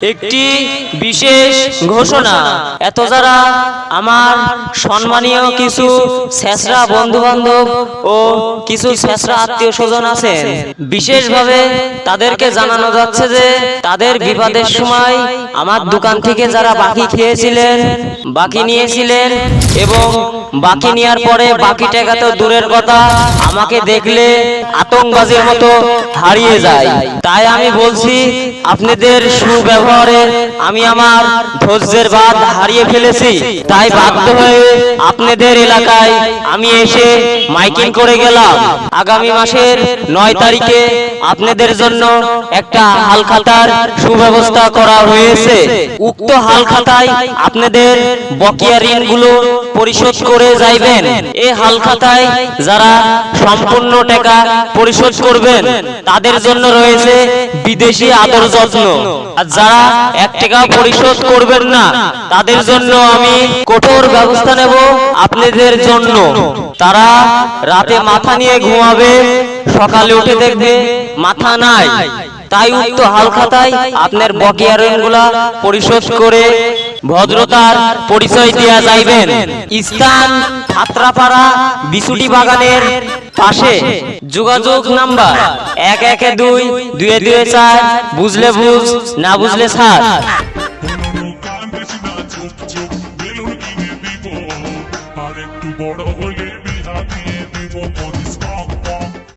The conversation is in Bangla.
একটি বিশেষ ঘোষণা। এত যারা আমার সম্মানীয় কিছু শেষরা বন্ধু বান্ধব ও কিছু শেষরা আত্মীয় স্বজন আছেন, বিশেষভাবে তাদেরকে জানানো যাচ্ছে যে তাদের বিবাদের সময় আমার দোকান থেকে যারা বাকি খেয়েছিলেন, বাকি নিয়েছিলেন এবং বাকি নেওয়ার পরে বাকি টাকা তো দূরের কথা। আমাকে দেখলে আতঙ্কবাজের মতো হারিয়ে যায়। তাই আমি বলছি, আপনাদের সুব্যবহারে আমি আমার ধৈর্যের বাদ হারিয়ে ফেলেছি, তাই বাধ্য হয়ে আপনাদের এলাকায় আমি এসে মাইকিং করে গেলাম। আগামী মাসের নয় তারিখে আপনাদের জন্য একটা হালখাতার সুব্যবস্থা করা হয়েছে। উক্ত হালখাতায় আপনাদের বকেয়া ঋণগুলো পরিশোধ করে যাইবেন। এই হালখাতায় যারা সম্পূর্ণ টাকা পরিশোধ করবেন। তাদের জন্য রয়েছে বিদেশি আদর যত্ন। আর যারা এক টাকা পরিশোধ করবেন না, তাদের জন্য আমি কঠোর ব্যবস্থা নেব আপনাদের জন্য। তারা রাতে মাথা নিয়ে ঘুমাবে, সকালে উঠে দেখবে মাথা নাই। তাই উক্ত হালখাতায় আপনার বকেয়া ঋণগুলা পরিশোধ করে ভদ্রতার পরিচয় দেওয়া যাইবেন। স্থান ছাত্রাপাড়া বিশুটি বাগানের পাশে যোগাযোগ নাম্বার এক এক দুই, দুয়ে দুয়ে চার, বুঝলে বুঝ, না বুঝলে সার। বড় হলে